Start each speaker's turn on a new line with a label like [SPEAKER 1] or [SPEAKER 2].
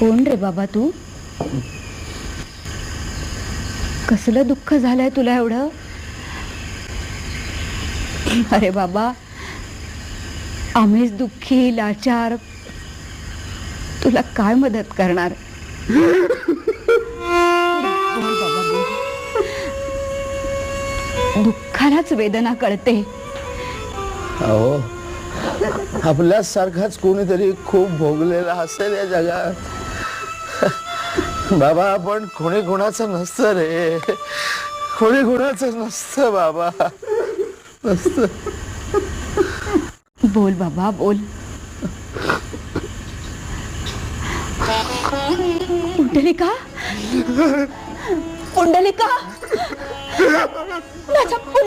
[SPEAKER 1] कोण रे बाबा तू? कसलं दुःख झालंय तुला एवढं? अरे बाबा आम्हीच दुःखी लाचार. तुला काय मदत करणार? दुःखालाच वेदना कळते.
[SPEAKER 2] अहो आपल्यासारखाच कोणीतरी खूप भोगलेला असेल या जगात. बाबा आपण कोणी गुणाचं नसतं रे. कोणी गुणाचं नसतं बाबा. नसतं.
[SPEAKER 1] बोल बाबा बोल. पुंडलिका? पुंडलिका?